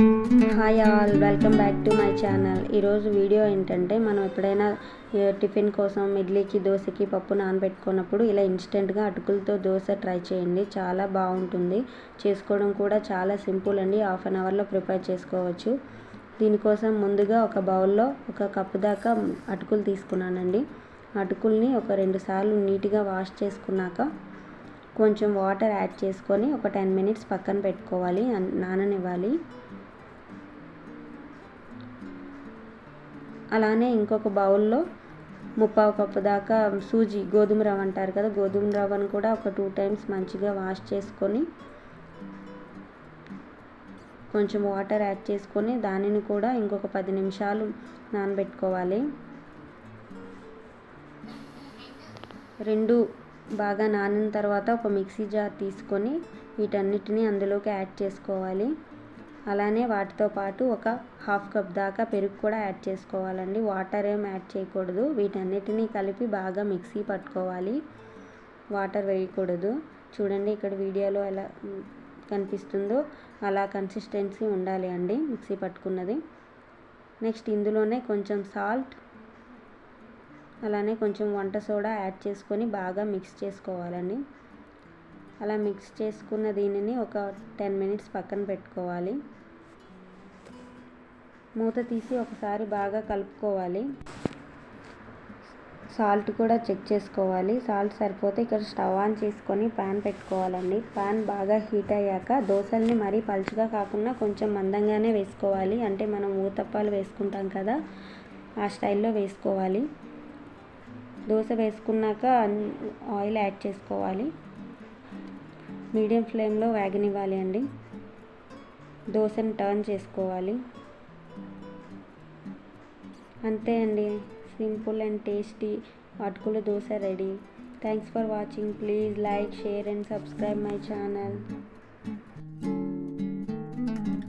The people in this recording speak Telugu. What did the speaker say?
Hi all welcome back to my channel ఈరోజు వీడియో ఏంటంటే మనం ఎప్పుడైనా టిఫిన్ కోసం ఇడ్లీకి దోశకి పప్పు నానబెట్టుకున్నప్పుడు ఇలా ఇన్స్టెంట్గా అటుకులతో దోశ ట్రై చేయండి. చాలా బాగుంటుంది. చేసుకోవడం కూడా చాలా సింపుల్ అండి. హాఫ్ అన్ అవర్లో ప్రిపేర్ చేసుకోవచ్చు. దీనికోసం ముందుగా ఒక బౌల్లో ఒక కప్పు దాకా అటుకులు తీసుకున్నానండి. అటుకుల్ని ఒక రెండు సార్లు నీట్గా వాష్ చేసుకున్నాక కొంచెం వాటర్ యాడ్ చేసుకొని ఒక టెన్ మినిట్స్ పక్కన పెట్టుకోవాలి. నాననివ్వాలి. అలానే ఇంకొక బౌల్లో ముప్పావు కప్పు దాకా సూజీ గోధుమ రవ్వ అంటారు కదా గోధుమ రవ్వను కూడా ఒక టూ టైమ్స్ మంచిగా వాష్ చేసుకొని కొంచెం వాటర్ యాడ్ చేసుకొని దానిని కూడా ఇంకొక పది నిమిషాలు నానబెట్టుకోవాలి. రెండు బాగా నానిన తర్వాత ఒక మిక్సీ జార్ తీసుకొని వీటన్నిటిని అందులోకి యాడ్ చేసుకోవాలి. అలానే వాటితో పాటు ఒక హాఫ్ కప్ దాకా పెరుగు కూడా యాడ్ చేసుకోవాలండి. వాటర్ ఏం యాడ్ చేయకూడదు. వీటన్నిటిని కలిపి బాగా మిక్సీ పట్టుకోవాలి. వాటర్ వేయకూడదు. చూడండి ఇక్కడ వీడియోలో ఎలా కనిపిస్తుందో. అలా కన్సిస్టెన్సీ ఉండాలి అండి మిక్సీ పట్టుకున్నది. నెక్స్ట్ ఇందులోనే కొంచెం సాల్ట్ అలానే కొంచెం వంట సోడా యాడ్ చేసుకొని బాగా మిక్స్ చేసుకోవాలండి. అలా మిక్స్ చేసుకున్న దీనిని ఒక టెన్ మినిట్స్ పక్కన పెట్టుకోవాలి. మూత తీసి ఒకసారి బాగా కలుపుకోవాలి. సాల్ట్ కూడా చెక్ చేసుకోవాలి. సాల్ట్ సరిపోతే ఇక్కడ స్టవ్ ఆన్ చేసుకొని ప్యాన్ పెట్టుకోవాలండి. ప్యాన్ బాగా హీట్ అయ్యాక దోశల్ని మరీ పలుచగా కాకుండా కొంచెం మందంగానే వేసుకోవాలి. అంటే మనం ఊతప్పాలు వేసుకుంటాం కదా ఆ స్టైల్లో వేసుకోవాలి. దోశ వేసుకున్నాక ఆయిల్ యాడ్ చేసుకోవాలి. మీడియం ఫ్లేమ్లో వేగనివ్వాలి అండి. దోశని టర్న్ చేసుకోవాలి. అంతే అండి. సింపుల్ అండ్ టేస్టీ అటుకుల dosa ready. Thanks for watching. Please like share and subscribe my channel.